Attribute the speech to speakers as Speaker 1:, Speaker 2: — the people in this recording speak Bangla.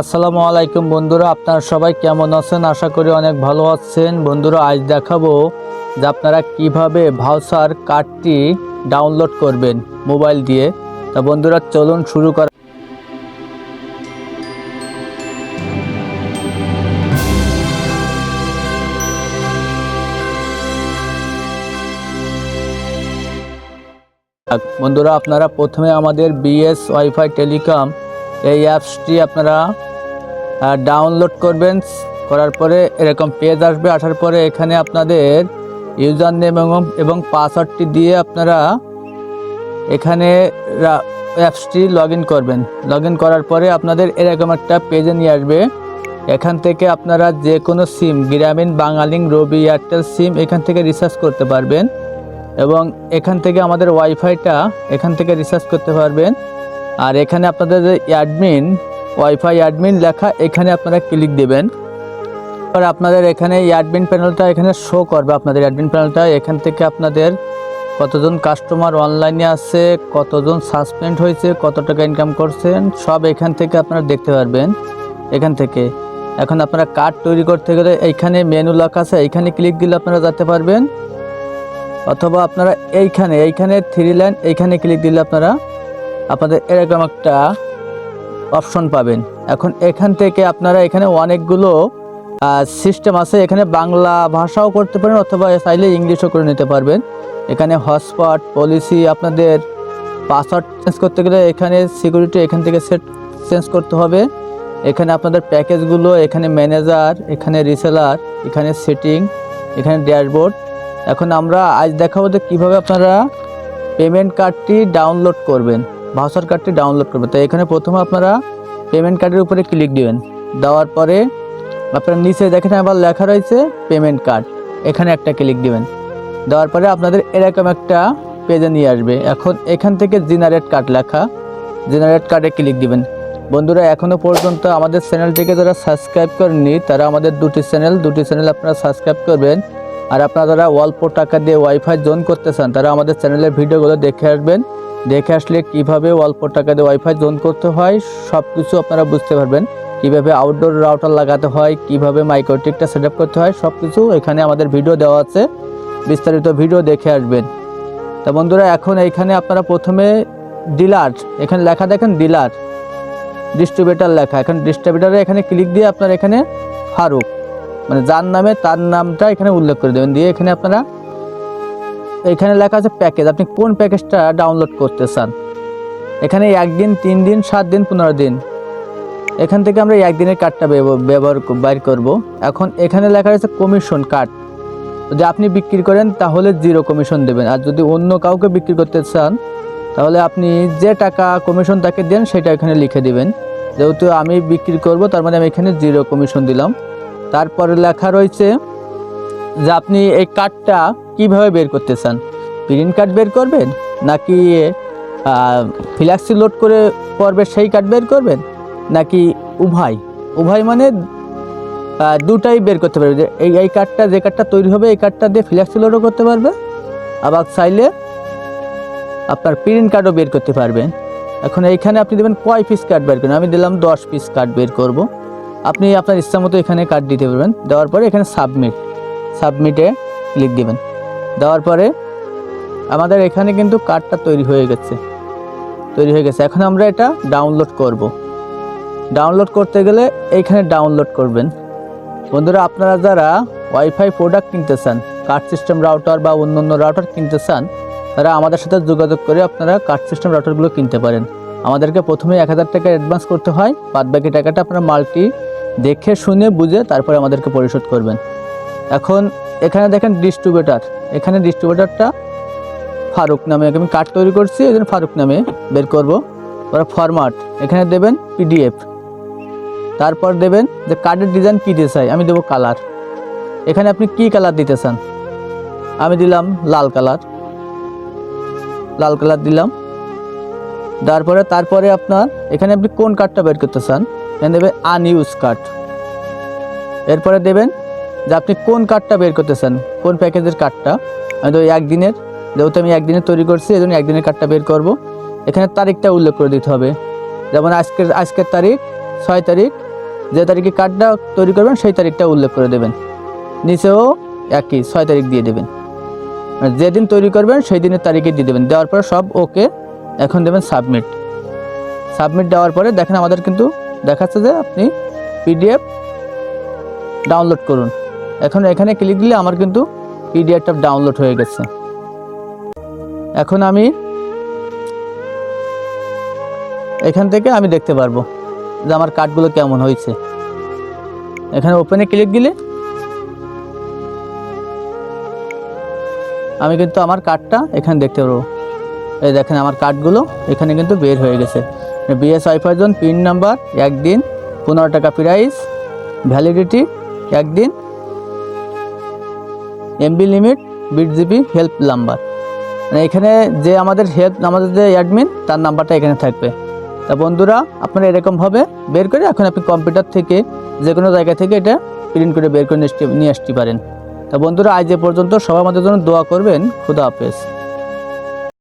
Speaker 1: আসসালামু আলাইকুম বন্ধুরা, আপনারা সবাই কেমন আছেন? আশা করি অনেক ভালো আছেন। বন্ধুরা, আজ দেখাবো যে আপনারা কীভাবে ভাউচার কার্ডটি ডাউনলোড করবেন মোবাইল দিয়ে। তা বন্ধুরা, চলুন শুরু করা বন্ধুরা, আপনারা প্রথমে আমাদের বিএস ওয়াইফাই টেলিকম এই অ্যাপসটি আপনারা ডাউনলোড করবেন। করার পরে এরকম পেজ আসবে। আসার পরে এখানে আপনাদের ইউজার নেম এবং পাসওয়ার্ডটি দিয়ে আপনারা এখানে অ্যাপসটি লগ করবেন। লগ করার পরে আপনাদের এরকম একটা পেজে নিয়ে আসবে। এখান থেকে আপনারা যে কোনো সিম গ্রামীণ, বাঙালিং, রবি, এয়ারটেল সিম এখান থেকে রিচার্জ করতে পারবেন। এবং এখান থেকে আমাদের ওয়াইফাইটা এখান থেকে রিচার্জ করতে পারবেন। আর এখানে আপনাদের অ্যাডমিন ওয়াইফাই অ্যাডমিন লেখা, এখানে আপনারা ক্লিক দেবেন। আর আপনাদের এখানে অ্যাডমিন প্যানেলটা এখানে শো করবে আপনাদের অ্যাডমিন প্যানেলটা এখান থেকে আপনাদের কতজন কাস্টমার অনলাইনে আছে, কতজন সাসপেন্ড হয়েছে, কত টাকা ইনকাম করছেন, সব এখান থেকে আপনারা দেখতে পারবেন। এখান থেকে। এখন আপনারা কার্ড তৈরি করতে গেলে এইখানে মেনু লেখা আছে, এইখানে ক্লিক দিলে আপনারা যেতে পারবেন। অথবা আপনারা এইখানে এইখানে থ্রি লাইন এইখানে ক্লিক দিলে আপনারা আপনাদের এরকম একটা অপশন পাবেন। এখন এখান থেকে আপনারা এখানে অনেকগুলো সিস্টেম আছে। এখানে বাংলা ভাষাও করতে পারেন অথবা চাইলে ইংলিশও করে নিতে পারবেন। এখানে হটস্পট পলিসি আপনাদের পাসওয়ার্ড চেঞ্জ করতে গেলে এখানে সিকিউরিটি এখান থেকে সেট চেঞ্জ করতে হবে। এখানে আপনাদের প্যাকেজগুলো, এখানে ম্যানেজার এখানে রিসেলার এখানে সেটিং এখানে ড্যাশবোর্ড এখন আমরা আজ দেখাবো যে কীভাবে আপনারা পেমেন্ট কার্ডটি ডাউনলোড করবেন। ভাউচার কার্ডটি ডাউনলোড করবেন তো এখানে প্রথমে আপনারা পেমেন্ট কার্ডের উপরে ক্লিক দিবেন। দেওয়ার পরে আপনার নিচে দেখেন আবার লেখা রয়েছে পেমেন্ট কার্ড এখানে একটা ক্লিক দিবেন। দেওয়ার পরে আপনাদের এরকম একটা পেজে নিয়ে আসবে। এখন এখান থেকে জেনারেট কার্ড লেখা। জেনারেট কার্ডে ক্লিক দিবেন। বন্ধুরা এখনও পর্যন্ত আমাদের চ্যানেলটিকে যারা সাবস্ক্রাইব করেননি, তারা আমাদের দুটি চ্যানেল দুটি চ্যানেল আপনারা সাবস্ক্রাইব করবেন। আর আপনারা যারা অল্প টাকা দিয়ে ওয়াইফাই জোন করতে চান, তারা আমাদের চ্যানেলের ভিডিওগুলো দেখে আসবেন। দেখে আসলে কীভাবে অল্প টাকা দিয়ে ওয়াইফাই জোন করতে হয় সব কিছু আপনারা বুঝতে পারবেন। কীভাবে আউটডোর রাউটার লাগাতে হয়, কীভাবে মাইক্রোটিকটা সেট করতে হয় সব কিছু এখানে আমাদের ভিডিও দেওয়া আছে। বিস্তারিত ভিডিও দেখে আসবেন। তা বন্ধুরা, এখন এইখানে আপনারা প্রথমে ডিলার এখানে লেখা দেখেন ডিলার ডিস্ট্রিবিউটার লেখা। এখন ডিস্ট্রিবিউটারে এখানে ক্লিক দিয়ে আপনার এখানে ফারুক মানে যার নামে তার নামটা এখানে উল্লেখ করে দেবেন। দিয়ে এখানে আপনারা এখানে লেখা আছে প্যাকেজ। আপনি কোন প্যাকেজটা ডাউনলোড করতে চান? এখানে একদিন, তিন দিন, সাত দিন, পনেরো দিন। এখান থেকে আমরা একদিনের কার্ডটা ব্যব- ব্যবহার বাইর করব। এখন এখানে লেখা আছে কমিশন কার্ড যদি আপনি বিক্রি করেন, তাহলে জিরো কমিশন দেবেন। আর যদি অন্য কাউকে বিক্রি করতে চান, তাহলে আপনি যে টাকা কমিশন তাকে দেন, সেটা এখানে লিখে দিবেন। যেহেতু আমি বিক্রি করব, তার মানে আমি এখানে জিরো কমিশন দিলাম। তারপরে লেখা রয়েছে যে আপনি এই কার্ডটা কীভাবে বের করতে চান? প্রিন্ট কার্ড বের করবেন? নাকি ফ্ল্যাক্সি লোড করে পড়বে সেই কার্ড বের করবেন? নাকি উভয়? উভয় মানে দুটাই বের করতে পারবে। যে এই এই কার্ডটা, যে কার্ডটা তৈরি হবে, এই কার্ডটা দিয়ে ফ্ল্যাক্সি লোডও করতে পারবে। আবার চাইলে আপনার প্রিন্ট কার্ডও বের করতে পারবেন এখন এইখানে আপনি দেবেন কয় পিস কার্ড বের করবেন? আমি দিলাম দশ পিস কার্ড বের করব। আপনি আপনার ইচ্ছা মতো এখানে কার্ড দিতে পারবেন। দেওয়ার পরে এখানে সাবমিট সাবমিটে ক্লিক দিবেন। দেওয়ার পরে আমাদের এখানে কিন্তু কার্ডটা তৈরি হয়ে গেছে, তৈরি হয়ে গেছে। এখন আমরা এটা ডাউনলোড করব। ডাউনলোড করতে গেলে এইখানে ডাউনলোড করবেন। বন্ধুরা, আপনারা যারা ওয়াইফাই প্রোডাক্ট কিনতে চান কার্ড সিস্টেম রাউটার বা অন্য অন্য রাউটার কিনতে চান, তারা আমাদের সাথে যোগাযোগ করে আপনারা কার্ড সিস্টেম রাউটারগুলো কিনতে পারেন। আমাদেরকে প্রথমে এক হাজার টাকা অ্যাডভান্স করতে হয়। বাদ বাকি টাকাটা আপনারা মাল্টি দেখে, শুনে, বুঝে তারপরে আমাদেরকে পরিশোধ করবেন। এখন এখানে দেখেন ডিস্ট্রিবিউটার এখানে ডিস্ট্রিবিউটারটা ফারুক নামে আমি কার্ড তৈরি করছি, এই জন্য ফারুক নামে বের করব। ওরা ফরম্যাট এখানে দেবেন পিডিএফ তারপর দেবেন যে কার্ডের ডিজাইন কী দিতে চাই, আমি দেবো কালার এখানে আপনি কি কালার দিতে চান? আমি দিলাম লাল কালার লাল কালার দিলাম। তারপরে তারপরে আপনার এখানে আপনি কোন কার্ডটা বের করতে চান? এখানে দেবেন আনইউজ কার্ড এরপরে দেবেন যে আপনি কোন কার্ডটা বের করতে চান কোন প্যাকেজের কার্ডটা আমি তো একদিনের, যেহেতু আমি একদিনের তৈরি করছি, এই জন্য একদিনের কার্ডটা বের করব। এখানে তারিখটা উল্লেখ করে দিতে হবে। যেমন আজকের আজকের তারিখ, ছয় তারিখ, যে তারিখে কার্ডটা তৈরি করবেন, সেই তারিখটা উল্লেখ করে দেবেন। নিচেও একই, ছয় তারিখ দিয়ে দেবেন। যেদিন তৈরি করবেন, সেই দিনের তারিখে দিয়ে দেবেন। দেওয়ার পরে সব ওকে এখন দেবেন সাবমিট। সাবমিট দেওয়ার পরে দেখেন আমাদের কিন্তু দেখাচ্ছে যে আপনি পিডিএফ ডাউনলোড করুন। এখন এখানে ক্লিক দিলে আমার কিন্তু পিডিএফটা ডাউনলোড হয়ে গেছে। এখন আমি এখান থেকে আমি দেখতে পারব যে আমার কার্ডগুলো কেমন হয়েছে। এখানে ওপেনে ক্লিক দিলে আমি কিন্তু আমার কার্ডটা এখানে দেখতে পারব। এই দেখেন আমার কার্ডগুলো এখানে কিন্তু বের হয়ে গেছে। বিএস ওয়াইফাই জন পিন নাম্বার একদিন, পনেরো টাকা প্রাইস ভ্যালিডিটি একদিন এমবি লিমিট বিট জিবি হেল্প নাম্বার মানে এখানে যে আমাদের হেল্প আমাদের যে অ্যাডমিন তার নাম্বারটা এখানে থাকবে। তা বন্ধুরা, আপনারা এরকমভাবে বের করে এখন আপনি কম্পিউটার থেকে যে কোনো জায়গা থেকে এটা প্রিন্ট করে বের করে নিয়ে আসতে পারেন। তা বন্ধুরা, আজ এ পর্যন্ত সবাই আমাদের জন্য দোয়া করবেন। খুদা হাফেজ।